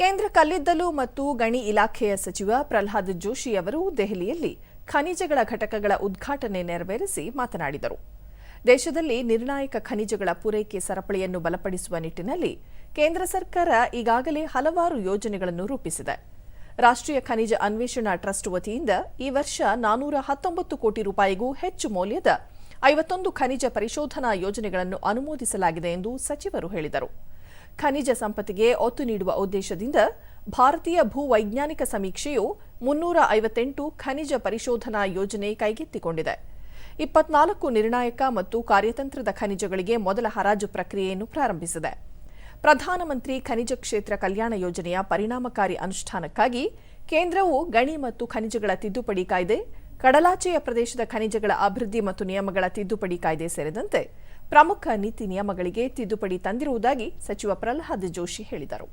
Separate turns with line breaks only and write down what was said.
ಕೇಂದ್ರ ಕಲ್ಲಿದ್ದಲು ಮತ್ತು ಗಣಿ ಇಲಾಖೆಯ ಸಚಿವ ಪ್ರಹ್ಲಾದ್ ಜೋಶಿ ಅವರು ದೆಹಲಿಯಲ್ಲಿ ಖನಿಜಗಳ ಘಟಕಗಳ ಉದ್ಘಾಟನೆ ನೆರವೇರಿಸಿ ಮಾತನಾಡಿದರು. ದೇಶದಲ್ಲಿ ನಿರ್ಣಾಯಕ ಖನಿಜಗಳ ಪೂರೈಕೆ ಸರಪಳಿಯನ್ನು ಬಲಪಡಿಸುವ ನಿಟ್ಟಿನಲ್ಲಿ ಕೇಂದ್ರ ಸರ್ಕಾರ ಈಗಾಗಲೇ ಹಲವಾರು ಯೋಜನೆಗಳನ್ನು ರೂಪಿಸಿದೆ. ರಾಷ್ಟ್ರೀಯ ಖನಿಜ ಅನ್ವೇಷಣಾ ಟ್ರಸ್ಟ್ ವತಿಯಿಂದ ಈ ವರ್ಷ ನಾನೂರ ಹತ್ತೊಂಬತ್ತು ಕೋಟಿ ರೂಪಾಯಿಗೂ ಹೆಚ್ಚು ಮೌಲ್ಯದ ಐವತ್ತೊಂದು ಖನಿಜ ಪರಿಶೋಧನಾ ಯೋಜನೆಗಳನ್ನು ಅನುಮೋದಿಸಲಾಗಿದೆ ಎಂದು ಸಚಿವರು ಹೇಳಿದರು. ಖನಿಜ ಸಂಪತ್ತಿಗೆ ಒತ್ತು ನೀಡುವ ಉದ್ದೇಶದಿಂದ ಭಾರತೀಯ ಭೂವೈಜ್ಞಾನಿಕ ಸಮೀಕ್ಷೆಯು ಮುನ್ನೂರ ಐವತ್ತೆಂಟು ಖನಿಜ ಪರಿಶೋಧನಾ ಯೋಜನೆ ಕೈಗೆತ್ತಿಕೊಂಡಿದೆ. ಇಪ್ಪತ್ನಾಲ್ಕು ನಿರ್ಣಾಯಕ ಮತ್ತು ಕಾರ್ಯತಂತ್ರದ ಖನಿಜಗಳಿಗೆ ಮೊದಲ ಹರಾಜು ಪ್ರಕ್ರಿಯೆಯನ್ನು ಪ್ರಾರಂಭಿಸಿದೆ. ಪ್ರಧಾನಮಂತ್ರಿ ಖನಿಜ ಕ್ಷೇತ್ರ ಕಲ್ಯಾಣ ಯೋಜನೆಯ ಪರಿಣಾಮಕಾರಿ ಅನುಷ್ಠಾನಕ್ಕಾಗಿ ಕೇಂದ್ರವು ಗಣಿ ಮತ್ತು ಖನಿಜಗಳ ತಿದ್ದುಪಡಿ ಕಾಯ್ದೆ, ಕಡಲಾಚೆಯ ಪ್ರದೇಶದ ಖನಿಜಗಳ ಅಭಿವೃದ್ಧಿ ಮತ್ತು ನಿಯಮಗಳ ತಿದ್ದುಪಡಿ ಕಾಯ್ದೆ ಸೇರಿದಂತೆ ಪ್ರಮುಖ ನೀತಿ ನಿಯಮಗಳಿಗೆ ತಿದ್ದುಪಡಿ ತಂದಿರುವುದಾಗಿ ಸಚಿವ ಪ್ರಹ್ಲಾದ್ ಜೋಶಿ ಹೇಳಿದರು.